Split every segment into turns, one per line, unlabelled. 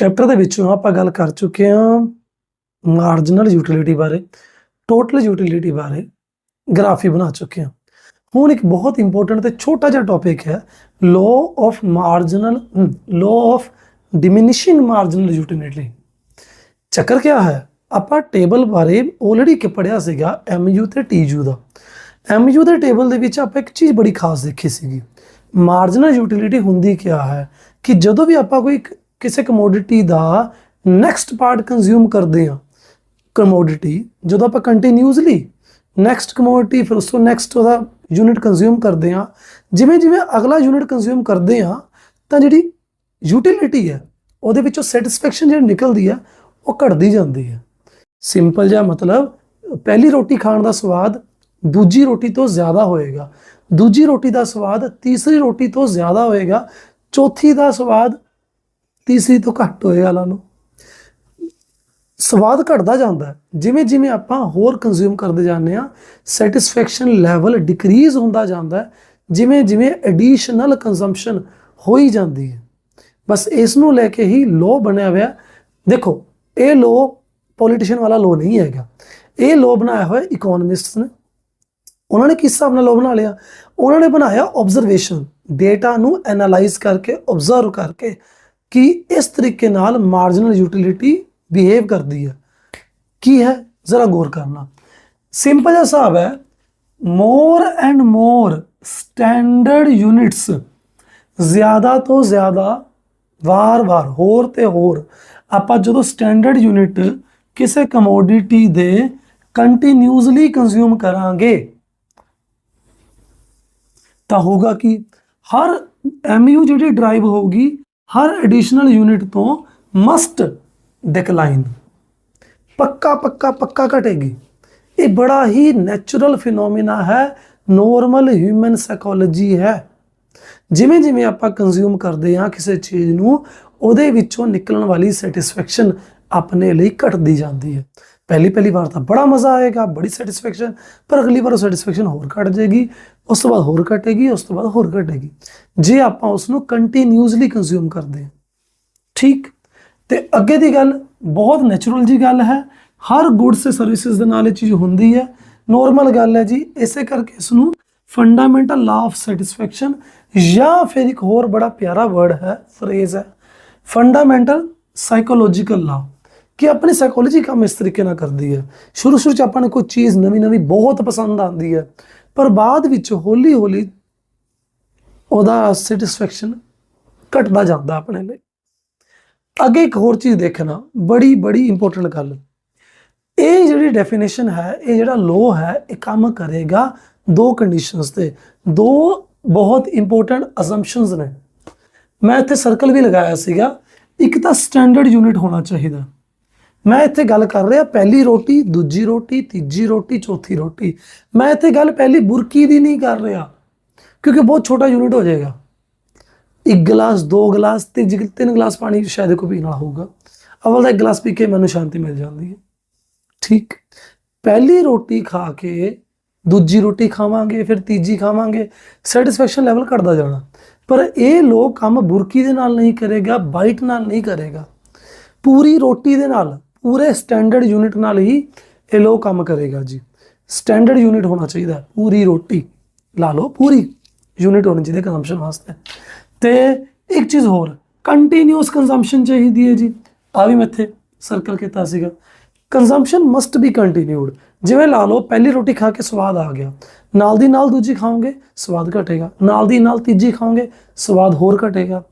Chapter ਦੇ ਵਿੱਚੋਂ ਆਪਾਂ ਗੱਲ ਕਰ ਚੁੱਕੇ ਹਾਂ ਮਾਰਜਨਲ ਯੂਟਿਲਿਟੀ ਬਾਰੇ ਟੋਟਲ ਯੂਟਿਲਿਟੀ ਬਾਰੇ ਗ੍ਰਾਫੀ ਬਣਾ ਚੁੱਕੇ ਹਾਂ। ਹੁਣ ਇੱਕ ਬਹੁਤ ਇੰਪੋਰਟੈਂਟ ਤੇ ਛੋਟਾ ਜਿਹਾ ਟੌਪਿਕ ਹੈ law of marginal law of diminishing marginal utility ਚੱਕਰ ਕਿਆ ਹੈ? ਆਪਾਂ ਟੇਬਲ ਬਾਰੇ ਆਲਰੇਡੀ ਕਿ ਪੜਿਆ ਸੀਗਾ MU ਤੇ TU ਦਾ। MU ਦੇ ਟੇਬਲ ਦੇ ਵਿੱਚ ਆਪਾਂ ਇੱਕ ਚੀਜ਼ ਬੜੀ ਖਾਸ ਦੇਖੀ ਸੀਗੀ। ਮਾਰਜਨਲ ਯੂਟਿਲਿਟੀ ਹੁੰਦੀ ਕਿਆ ਹੈ? ਕਿ ਜਦੋਂ ਵੀ ਆਪਾਂ ਕੋਈ ਕ- ਕਿਸੇ ਕਮੋਡਿਟੀ ਦਾ ਨੈਕਸਟ ਪਾਰਟ ਕੰਜ਼ਿਊਮ ਕਰਦੇ ਹਾਂ। ਕਮੋਡਿਟੀ ਜਦੋਂ ਆਪਾਂ ਕੰਟੀਨਿਊਸਲੀ ਨੈਕਸਟ ਕਮੋਡਿਟੀ ਫਿਰ ਉਸ ਤੋਂ ਨੈਕਸਟ ਉਹਦਾ ਯੂਨਿਟ ਕੰਜ਼ਿਊਮ ਕਰਦੇ ਹਾਂ। ਜਿਵੇਂ ਜਿਵੇਂ ਅਗਲਾ ਯੂਨਿਟ ਕੰਜ਼ਿਊਮ ਕਰਦੇ ਹਾਂ, ਤਾਂ ਜਿਹੜੀ ਯੂਟਿਲਿਟੀ ਹੈ, ਉਹਦੇ ਵਿੱਚੋਂ ਸੈਟੀਸਫੈਕਸ਼ਨ ਜਿਹੜੀ ਨਿਕਲਦੀ ਹੈ, ਉਹ ਘਟਦੀ ਜਾਂਦੀ ਹੈ। ਸਿੰਪਲ ਜਿਹਾ ਮਤਲਬ, ਪਹਿਲੀ ਰੋਟੀ ਖਾਣ ਦਾ ਸਵਾਦ ਦੂਜੀ ਰੋਟੀ ਤੋਂ ਜ਼ਿਆਦਾ ਹੋਏਗਾ। ਦੂਜੀ ਰੋਟੀ ਦਾ ਸਵਾਦ ਤੀਸਰੀ ਰੋਟੀ ਤੋਂ ਜ਼ਿਆਦਾ ਹੋਏਗਾ। ਚੌਥੀ ਦਾ ਸਵਾਦ ਤੀਸਰੀ ਤੋਂ ਘੱਟ ਹੋਏਗਾ ਲਾ ਲਓ ਸਵਾਦ ਘਟਦਾ ਜਾਂਦਾ ਜਿਵੇਂ ਜਿਵੇਂ ਆਪਾਂ ਹੋਰ ਕੰਜ਼ਿਊਮ ਕਰਦੇ ਜਾਂਦੇ ਆ ਸੈਟੀਸਫੈਕਸ਼ਨ ਲੈਵਲ ਡਿਕਰੀਜ਼ ਹੁੰਦਾ ਜਾਂਦਾ ਜਿਵੇਂ ਜਿਵੇਂ ਐਡੀਸ਼ਨਲ ਕੰਜ਼ੰਪਸ਼ਨ ਹੋਈ ਜਾਂਦੀ ਹੈ। ਬਸ ਇਸ ਨੂੰ ਲੈ ਕੇ ਹੀ ਲੋ ਬਣਿਆ ਹੋਇਆ ਦੇਖੋ, ਇਹ ਲੋ ਪੋਲੀਟੀਸ਼ੀਅਨ ਵਾਲਾ ਲੋ ਨਹੀਂ ਹੈਗਾ। ਇਹ ਲੋ ਬਣਾਇਆ ਹੋਇਆ ਇਕਨੋਮਿਸਟਸ ਨੇ। ਉਹਨਾਂ ਨੇ ਕਿਸ ਹਿਸਾਬ ਨਾਲ ਲੋ ਬਣਾ ਲਿਆ? ਉਹਨਾਂ ਨੇ ਬਣਾਇਆ ਆਬਜ਼ਰਵੇਸ਼ਨ ਡੇਟਾ ਨੂੰ ਐਨਾਲਾਈਜ਼ ਕਰਕੇ ਆਬਜ਼ਰਵ ਕਰਕੇ ਕਿ ਇਸ ਤਰੀਕੇ ਨਾਲ ਮਾਰਜਨਲ ਯੂਟਿਲਿਟੀ ਬਿਹੇਵ ਕਰਦੀ ਹੈ। ਕੀ ਹੈ? ਜ਼ਰਾ ਗੌਰ ਕਰਨਾ। ਸਿੰਪਲ ਜਿਹਾ ਹਿਸਾਬ ਹੈ more and more standard units ਜ਼ਿਆਦਾ ਤੋਂ ਜ਼ਿਆਦਾ ਵਾਰ-ਵਾਰ ਹੋਰ ਤੇ ਹੋਰ, ਆਪਾਂ ਜਦੋਂ ਸਟੈਂਡਰਡ ਯੂਨਿਟ ਕਿਸੇ ਕਮੋਡਿਟੀ ਦੇ ਕੰਟੀਨਿਊਸਲੀ ਕੰਜ਼ਿਊਮ ਕਰਾਂਗੇ, ਤਾਂ ਹੋਗਾ ਕਿ? ਹਰ MU ਜਿਹੜੀ ਡਰਾਈਵ ਹੋਊਗੀ ਹਰ ਐਡੀਸ਼ਨਲ ਯੂਨਿਟ ਤੋਂ ਮਸਟ ਡਿਕਲਾਈਨ ਪੱਕਾ ਪੱਕਾ ਪੱਕਾ ਘਟੇਗੀ। ਇਹ ਬੜਾ ਹੀ ਨੈਚੁਰਲ ਫਿਨੋਮੀਨਾ ਹੈ ਨੋਰਮਲ ਹਿਊਮਨ ਸਾਈਕੋਲੋਜੀ ਹੈ। ਜਿਵੇਂ ਜਿਵੇਂ ਆਪਾਂ ਕੰਜ਼ਿਊਮ ਕਰਦੇ ਹਾਂ ਕਿਸੇ ਚੀਜ਼ ਨੂੰ, ਉਹਦੇ ਵਿੱਚੋਂ ਨਿਕਲਣ ਵਾਲੀ ਸੈਟੀਸਫੈਕਸ਼ਨ ਆਪਣੇ ਲਈ ਘਟਦੀ ਜਾਂਦੀ ਹੈ। ਪਹਿਲੀ ਪਹਿਲੀ ਵਾਰ ਤਾਂ ਬੜਾ ਮਜ਼ਾ ਆਏਗਾ, ਬੜੀ ਸੈਟੀਸਫੈਕਸ਼ਨ ਪਰ ਅਗਲੀ ਵਾਰ ਉਹ ਸੈਟੀਸਫੈਕਸ਼ਨ ਹੋਰ ਘਟ ਜਾਏਗੀ, ਉਸ ਤੋਂ ਬਾਅਦ ਹੋਰ ਘਟੇਗੀ, ਉਸ ਤੋਂ ਬਾਅਦ ਹੋਰ ਘਟੇਗੀ। ਜੇ ਆਪਾਂ ਉਸ ਨੂੰ ਕੰਟੀਨਿਊਸਲੀ ਕੰਜ਼ਿਊਮ ਕਰਦੇ ਹਾਂ, ਠੀਕ? ਤੇ ਅੱਗੇ ਦੀ ਗੱਲ ਬਹੁਤ ਨੈਚੁਰਲ ਜੀ ਗੱਲ ਹੈ, ਹਰ ਗੁੱਡਸ ਤੇ ਸਰਵਿਸਿਜ਼ ਦੇ ਨਾਲ ਇਹ ਚੀਜ਼ ਹੁੰਦੀ ਹੈ। ਨੋਰਮਲ ਗੱਲ ਹੈ ਜੀ, ਇਸੇ ਕਰਕੇ ਇਸ ਨੂੰ ਫੰਡਾਮੈਂਟਲ ਲਾ ਆਫ ਸੈਟੀਸਫੈਕਸ਼ਨ ਜਾਂ ਫਿਰ ਇੱਕ ਹੋਰ ਬੜਾ ਪਿਆਰਾ ਵਰਡ ਹੈ ਫਰੇਜ਼ ਹੈ ਫੰਡਾਮੈਂਟਲ ਸਾਈਕੋਲੋਜੀਕਲ ਲਾ ਕਿ ਆਪਣੀ ਸਾਈਕੋਲੋਜੀ ਕੰਮ ਇਸ ਤਰੀਕੇ ਨਾਲ ਕਰਦੀ ਹੈ। ਸ਼ੁਰੂ ਸ਼ੁਰੂ ਚ ਆਪਾਂ ਨੂੰ ਕੋਈ ਚੀਜ਼ ਨਵੀਂ ਨਵੀਂ ਬਹੁਤ ਪਸੰਦ ਆਉਂਦੀ ਹੈ, ਪਰ ਬਾਅਦ ਵਿੱਚ ਹੌਲੀ ਹੌਲੀ ਉਹਦਾ ਸੈਟੀਸਫੈਕਸ਼ਨ ਘਟਦਾ ਜਾਂਦਾ ਆਪਣੇ ਲਈ। ਅੱਗੇ ਇੱਕ ਹੋਰ ਚੀਜ਼ ਦੇਖਣਾ, ਬੜੀ ਬੜੀ ਇੰਪੋਰਟੈਂਟ ਗੱਲ। ਇਹ ਜਿਹੜੀ ਡੈਫੀਨੇਸ਼ਨ ਹੈ, ਇਹ ਜਿਹੜਾ ਲੋ ਹੈ, ਇਹ ਕੰਮ ਕਰੇਗਾ ਦੋ ਕੰਡੀਸ਼ਨਸ ਤੇ। ਦੋ ਬਹੁਤ ਇੰਪੋਰਟੈਂਟ ਅਸੰਪਸ਼ਨਸ ਨੇ। ਮੈਂ ਇੱਥੇ ਸਰਕਲ ਵੀ ਲਗਾਇਆ ਸੀਗਾ, ਇੱਕ ਤਾਂ ਸਟੈਂਡਰਡ ਯੂਨਿਟ ਹੋਣਾ ਚਾਹੀਦਾ। ਮੈਂ ਇੱਥੇ ਗੱਲ ਕਰ ਰਿਹਾ, ਪਹਿਲੀ ਰੋਟੀ, ਦੂਜੀ ਰੋਟੀ, ਤੀਜੀ ਰੋਟੀ, ਚੌਥੀ ਰੋਟੀ। ਮੈਂ ਇੱਥੇ ਗੱਲ ਪਹਿਲੀ ਬੁਰਕੀ ਦੀ ਨਹੀਂ ਕਰ ਰਿਹਾ, ਕਿਉਂਕਿ ਬਹੁਤ ਛੋਟਾ ਯੂਨਿਟ ਹੋ ਜਾਏਗਾ। ਇੱਕ ਗਲਾਸ, ਦੋ ਗਲਾਸ ਤੇ ਤਿੰਨ ਗਲਾਸ ਪਾਣੀ ਸ਼ਾਇਦ ਕੋਈ ਪੀਣ ਵਾਲਾ ਹੋਊਗਾ। ਅਵਲ ਦਾ ਇੱਕ ਗਲਾਸ ਪੀ ਕੇ ਮੈਨੂੰ ਸ਼ਾਂਤੀ ਮਿਲ ਜਾਂਦੀ ਹੈ। ਠੀਕ। ਪਹਿਲੀ ਰੋਟੀ ਖਾ ਕੇ ਦੂਜੀ ਰੋਟੀ ਖਾਵਾਂਗੇ, ਫਿਰ ਤੀਜੀ ਖਾਵਾਂਗੇ ਸੈਟੀਸਫੈਕਸ਼ਨ ਲੈਵਲ ਘਟਦਾ ਜਾਣਾ। ਪਰ ਇਹ ਲੋਕ ਕੰਮ ਬੁਰਕੀ ਦੇ ਨਾਲ ਨਹੀਂ ਕਰੇਗਾ ਬਾਈਟ ਨਾਲ ਨਹੀਂ ਕਰੇਗਾ। ਪੂਰੀ ਰੋਟੀ ਦੇ ਨਾਲ ਪੂਰੇ ਸਟੈਂਡਰਡ ਯੂਨਿਟ ਨਾਲ ਹੀ ਇਹ ਲੋਕ ਕੰਮ ਕਰੇਗਾ ਜੀ। ਸਟੈਂਡਰਡ ਯੂਨਿਟ ਹੋਣਾ ਚਾਹੀਦਾ ਪੂਰੀ ਰੋਟੀ। ਲਾ ਲਓ, ਪੂਰੀ ਯੂਨਿਟ ਹੋਣੀ ਚਾਹੀਦੀ ਕੰਜ਼ੰਪਸ਼ਨ ਵਾਸਤੇ। ਤੇ ਇੱਕ ਚੀਜ਼ ਹੋਰ ਕੰਟੀਨਿਊਸ ਕੰਜ਼ੰਪਸ਼ਨ ਚਾਹੀਦੀ ਹੈ ਜੀ। ਆ ਵੀ ਮੈਂ ਇੱਥੇ ਸਰਕਲ ਕੀਤਾ ਸੀਗਾ। ਕੰਜ਼ੰਪਸ਼ਨ ਮਸਟ ਬੀ ਕੰਟੀਨਿਊਡ ਜਿਵੇਂ ਲਾ ਲਓ, ਪਹਿਲੀ ਰੋਟੀ ਖਾ ਕੇ ਸਵਾਦ ਆ ਗਿਆ। ਨਾਲ ਦੀ ਨਾਲ ਦੂਜੀ ਖਾਓਗੇ, ਸਵਾਦ ਘਟੇਗਾ। ਨਾਲ ਦੀ ਨਾਲ ਤੀਜੀ ਖਾਓਗੇ, ਸਵਾਦ ਹੋਰ ਘਟੇਗਾ।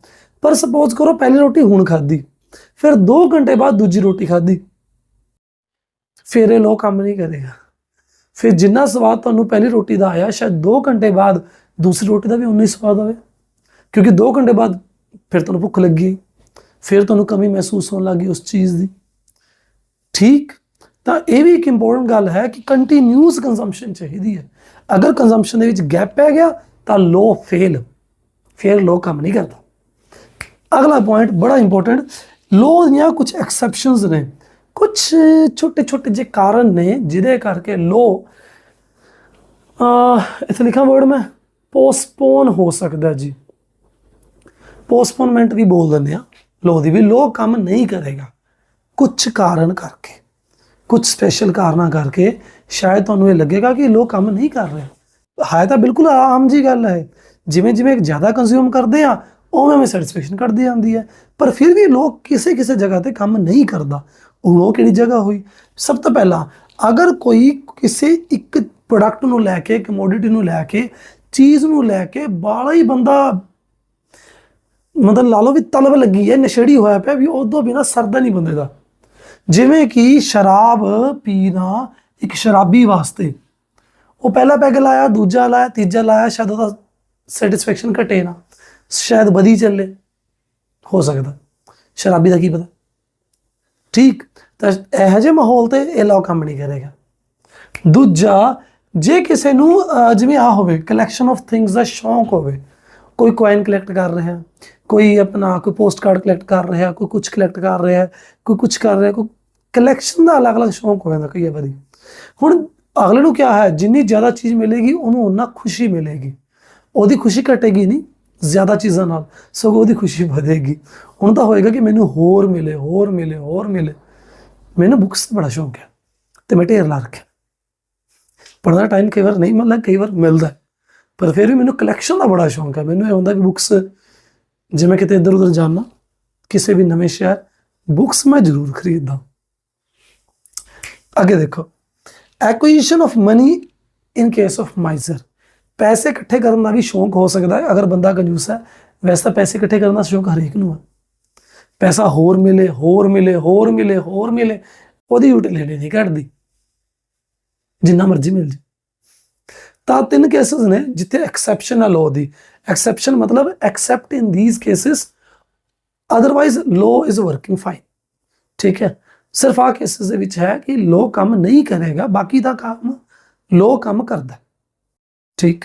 ਪਰ ਸਪੋਜ਼ ਕਰੋ, ਪਹਿਲੀ ਰੋਟੀ ਹੁਣ ਖਾਧੀ। ਫਿਰ 2 ਘੰਟੇ ਬਾਅਦ ਦੂਜੀ ਰੋਟੀ ਖਾਧੀ। ਫਿਰ ਇਹ ਲੋ ਕੰਮ ਨਹੀਂ ਕਰੇਗਾ ਫਿਰ ਜਿੰਨਾ ਸਵਾਦ ਤੁਹਾਨੂੰ ਪਹਿਲੀ ਰੋਟੀ ਦਾ ਆਇਆ, ਸ਼ਾਇਦ 2 ਘੰਟੇ ਬਾਅਦ ਦੂਸਰੀ ਰੋਟੀ ਦਾ ਵੀ ਉਨਾ ਹੀ ਸਵਾਦ ਆਵੇ। ਕਿਉਂਕਿ 2 ਘੰਟੇ ਬਾਅਦ ਫਿਰ ਤੁਹਾਨੂੰ ਭੁੱਖ ਲੱਗੀ। ਫਿਰ ਤੁਹਾਨੂੰ ਕਮੀ ਮਹਿਸੂਸ ਹੋਣ ਲੱਗੀ ਉਸ ਚੀਜ਼ ਦੀ। ਠੀਕ? ਤਾਂ ਇਹ ਵੀ ਇੱਕ ਇੰਪੋਰਟੈਂਟ ਗੱਲ ਹੈ ਕਿ ਕੰਟੀਨਿਊਸ ਕੰਜ਼ੰਪਸ਼ਨ ਚਾਹੀਦੀ ਹੈ। ਅਗਰ ਕੰਜ਼ੰਪਸ਼ਨ ਦੇ ਵਿੱਚ ਗੈਪ ਪੈ ਗਿਆ, ਤਾਂ ਲੋ ਫੇਲ ਫਿਰ ਲੋ ਕੰਮ ਨਹੀਂ ਕਰਦਾ। ਅਗਲਾ ਪੁਆਇੰਟ ਬੜਾ ਇੰਪੋਰਟੈਂਟ ਲੋ ਦੀਆਂ ਕੁਝ ਐਕਸੈਪਸ਼ਨਸ ਨੇ। ਕੁਝ ਛੋਟੇ ਛੋਟੇ ਜਿਹੇ ਕਾਰਨ ਨੇ, ਜਿਹਦੇ ਕਰਕੇ ਲੋ ਅ ਇੱਥੇ ਲਿਖਾਂ ਵਰਡ ਮੈਂ ਪੋਸਟਪੋਨ ਹੋ ਸਕਦਾ ਜੀ। ਪੋਸਟਪੋਨਮੈਂਟ ਵੀ ਬੋਲ ਦਿੰਦੇ ਆ ਲੋ ਦੀ ਵੀ ਲੋ ਕੰਮ ਨਹੀਂ ਕਰੇਗਾ। ਕੁਝ ਕਾਰਨ ਕਰਕੇ ਕੁਝ ਸਪੈਸ਼ਲ ਕਾਰਨਾਂ ਕਰਕੇ ਸ਼ਾਇਦ ਤੁਹਾਨੂੰ ਇਹ ਲੱਗੇਗਾ ਕਿ ਲੋ ਕੰਮ ਨਹੀਂ ਕਰ ਰਿਹਾ। ਹੈ ਤਾਂ ਬਿਲਕੁਲ ਆਮ ਜੀ ਗੱਲ ਹੈ। ਜਿਵੇਂ ਜਿਵੇਂ ਜ਼ਿਆਦਾ ਕੰਜ਼ਿਊਮ ਕਰਦੇ ਆ ਉਵੇਂ ਉਵੇਂ ਸੈਟੀਸਫੈਕਸ਼ਨ ਘਟਦੀ ਜਾਂਦੀ ਹੈ। ਪਰ ਫਿਰ ਵੀ ਲੋਕ ਕਿਸੇ ਕਿਸੇ ਜਗ੍ਹਾ ਤੇ ਕੰਮ ਨਹੀਂ ਕਰਦਾ। ਹੁਣ ਉਹ ਕਿਹੜੀ ਜਗ੍ਹਾ ਹੋਈ? ਸਭ ਤੋਂ ਪਹਿਲਾਂ ਅਗਰ ਕੋਈ ਕਿਸੇ ਇੱਕ ਪ੍ਰੋਡਕਟ ਨੂੰ ਲੈ ਕੇ ਕਮੋਡਿਟੀ ਨੂੰ ਲੈ ਕੇ, ਚੀਜ਼ ਨੂੰ ਲੈ ਕੇ ਬਾਲਾ ਹੀ ਬੰਦਾ ਮਤਲਬ ਲਾ ਲਓ ਵੀ ਤਲਬ ਲੱਗੀ ਹੈ, ਨਸ਼ੇੜੀ ਹੋਇਆ ਪਿਆ ਵੀ ਉਦੋਂ ਬਿਨਾ ਸਰਦਾ ਨਹੀਂ ਬੰਦੇ ਦਾ। ਜਿਵੇਂ ਕਿ ਸ਼ਰਾਬ ਪੀਣਾ ਇੱਕ ਸ਼ਰਾਬੀ ਵਾਸਤੇ। ਉਹ ਪਹਿਲਾ ਪੈਗ ਲਾਇਆ, ਦੂਜਾ ਲਾਇਆ, ਤੀਜਾ ਲਾਇਆ, ਸ਼ਾਇਦ ਉਹਦਾ ਸੈਟੀਸਫੈਕਸ਼ਨ ਘਟੇ ਨਾ। ਸ਼ਾਇਦ ਵਧੀ ਚੱਲੇ। ਹੋ ਸਕਦਾ। ਸ਼ਰਾਬੀ ਦਾ ਕੀ ਪਤਾ। ਠੀਕ। ਤਾਂ ਇਹੋ ਜਿਹੇ ਮਾਹੌਲ ਤੇ ਇਹ ਲੋ ਕੰਮ ਨਹੀਂ ਕਰੇਗਾ। ਦੂਜਾ, ਜੇ ਕਿਸੇ ਨੂੰ ਜਿਵੇਂ ਆ ਹੋਵੇ ਕਲੈਕਸ਼ਨ ਆਫ ਥਿੰਗਸ ਦਾ ਸ਼ੌਂਕ ਹੋਵੇ, ਕੋਈ ਕੋਇਨ ਕਲੈਕਟ ਕਰ ਰਿਹਾ, ਕੋਈ ਆਪਣਾ ਕੋਈ ਪੋਸਟ ਕਾਰਡ ਕਲੈਕਟ ਕਰ ਰਿਹਾ, ਕੋਈ ਕੁਝ ਕਲੈਕਟ ਕਰ ਰਿਹਾ, ਕੋਈ ਕੁਝ ਕਰ ਰਿਹਾ, ਕੋਈ ਕਲੈਕਸ਼ਨ ਦਾ ਅਲੱਗ-ਅਲੱਗ ਸ਼ੌਂਕ ਹੋ ਜਾਂਦਾ ਕਈ ਵਾਰੀ। ਹੁਣ ਅਗਲੇ ਨੂੰ ਕਿਹਾ ਹੈ, ਜਿੰਨੀ ਜ਼ਿਆਦਾ ਚੀਜ਼ ਮਿਲੇਗੀ, ਉਹਨੂੰ ਉਨਾ ਖੁਸ਼ੀ ਮਿਲੇਗੀ। ਉਹਦੀ ਖੁਸ਼ੀ ਘਟੇਗੀ ਨਹੀਂ। ਜ਼ਿਆਦਾ ਚੀਜ਼ਾਂ ਨਾਲ, ਸਗੋਂ ਉਹਦੀ ਖੁਸ਼ੀ ਵਧੇਗੀ। ਹੁਣ ਤਾਂ ਹੋਏਗਾ ਕਿ ਮੈਨੂੰ ਹੋਰ ਮਿਲੇ ਹੋਰ ਮਿਲੇ ਹੋਰ ਮਿਲੇ। ਮੈਨੂੰ ਬੁੱਕਸ ਦਾ ਬੜਾ ਸ਼ੌਂਕ ਹੈ ਤੇ ਮੈਂ ਢੇਰ ਲਾ ਰੱਖਿਆ। ਪੜ੍ਹਨ ਦਾ ਟਾਈਮ ਕਈ ਵਾਰ ਨਹੀਂ ਮਿਲਦਾ, ਕਈ ਵਾਰ ਮਿਲਦਾ ਪਰ ਫਿਰ ਵੀ ਮੈਨੂੰ ਕਲੈਕਸ਼ਨ ਦਾ ਬੜਾ ਸ਼ੌਂਕ ਹੈ। ਮੈਨੂੰ ਇਹ ਹੁੰਦਾ ਕਿ ਬੁੱਕਸ ਜਿਵੇਂ ਕਿਤੇ ਇੱਧਰ ਉੱਧਰ ਜਾਣਾ ਕਿਸੇ ਵੀ ਨਵੇਂ ਸ਼ਹਿਰ ਬੁੱਕਸ ਮੈਂ ਜ਼ਰੂਰ ਖਰੀਦਦਾ। ਅੱਗੇ ਦੇਖੋ acquisition of money in case of miser ਪੈਸੇ ਇਕੱਠੇ ਕਰਨ ਦਾ ਵੀ ਸ਼ੌਂਕ ਹੋ ਸਕਦਾ ਹੈ। ਅਗਰ ਬੰਦਾ ਕੰਜੂਸ ਹੈ, ਵੈਸੇ ਤਾਂ ਪੈਸੇ ਇਕੱਠੇ ਕਰਨ ਦਾ ਸ਼ੌਂਕ ਹਰੇਕ ਨੂੰ ਹੈ। ਪੈਸਾ ਹੋਰ ਮਿਲੇ ਹੋਰ ਮਿਲੇ ਹੋਰ ਮਿਲੇ ਹੋਰ ਮਿਲੇ, ਉਹਦੀ ਯੂਟਿਲਿਟੀ ਨਹੀਂ ਘਟਦੀ। ਜਿੰਨਾ ਮਰਜ਼ੀ ਮਿਲ ਜੇ ਤਾਂ ਤਿੰਨ ਕੇਸਸ ਨੇ ਜਿੱਥੇ ਐਕਸੈਪਸ਼ਨ ਆ law ਦੀ। ਐਕਸੈਪਸ਼ਨ ਮਤਲਬ except in these cases otherwise law is working fine ਠੀਕ ਹੈ? ਸਿਰਫ ਆ ਕੇਸਸ ਦੇ ਵਿੱਚ ਹੈ ਕਿ law ਕੰਮ ਨਹੀਂ ਕਰੇਗਾ, ਬਾਕੀ ਦਾ ਕੰਮ law ਕੰਮ ਕਰਦਾ ਹੈ। ਠੀਕ